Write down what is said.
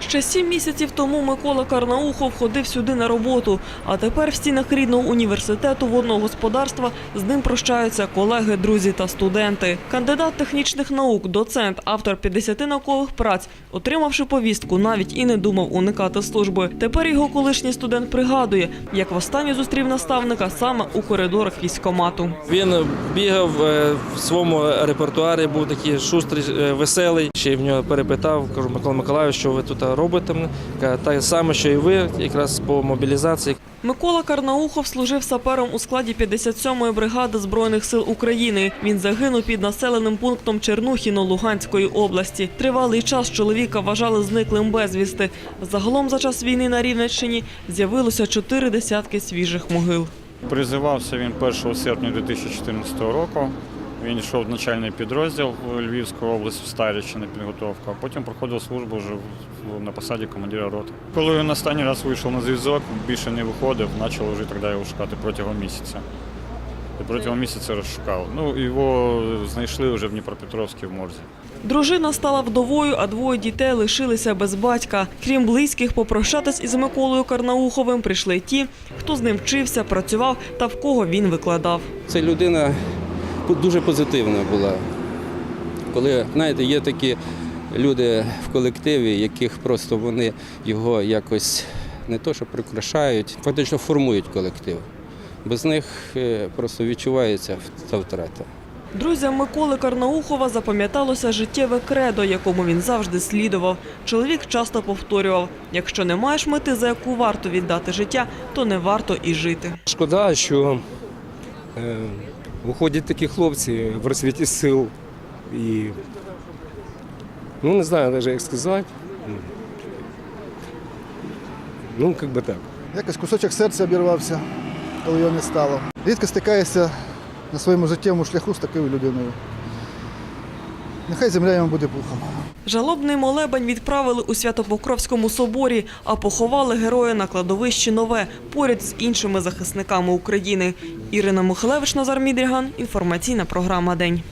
Ще сім місяців тому Микола Карнаухов ходив сюди на роботу, а тепер в стінах рідного університету водного господарства з ним прощаються колеги, друзі та студенти. Кандидат технічних наук, доцент, автор 50 наукових праць, отримавши повістку, навіть і не думав уникати служби. Тепер його колишній студент пригадує, як востаннє зустрів наставника саме у коридорах військкомату. Він бігав е, в своєму репертуарі, був такий шустрий, е, веселий. Ще й в нього перепитав, кажу, Микола Миколаївич, що ви тут робите? Так саме, що і ви, якраз по мобілізації. Микола Карнаухов служив сапером у складі 57-ї бригади Збройних сил України. Він загинув під населеним пунктом Чернухіно Луганської області. Тривалий час чоловіка вважали зниклим безвісти. Загалом за час війни на Рівненщині з'явилося чотири десятки свіжих могил. Призивався він 1 серпня 2014 року. Він йшов в начальний підрозділ в Львівську область в Старічі на підготовку, а потім проходив службу вже на посаді командира роти. Коли він останній раз вийшов на зв'язок, більше не виходив, почали вже тоді його шукати протягом місяця. І протягом місяця розшукали. Ну, його знайшли вже в Дніпропетровській в морзі. Дружина стала вдовою, а двоє дітей лишилися без батька. Крім близьких, попрощатись із Миколою Карнауховим прийшли ті, хто з ним вчився, працював та в кого він викладав. Це людина дуже позитивна була. Коли, знаєте, є такі люди в колективі, яких просто вони його якось не то, що прикрашають, фактично формують колектив. Без них е, просто відчувається та втрата. Друзям Миколи Карнаухова запам'яталося життєве кредо, якому він завжди слідував. Чоловік часто повторював: якщо не маєш мети, за яку варто віддати життя, то не варто і жити. Шкода, що е, виходять такі хлопці в розсвіті сил і ну не знаю навіть як сказати. Ну, як би так. Якось кусочок серця обірвався, коли його не стало. Рідко стикаєшся на своєму життєвому шляху з такою людиною. Нехай земля йому буде пухом. Жалобний молебень відправили у Святопокровському соборі, а поховали героя на кладовищі Нове поряд з іншими захисниками України. Ірина Михалевич, Назар Мідріган. Інформаційна програма День.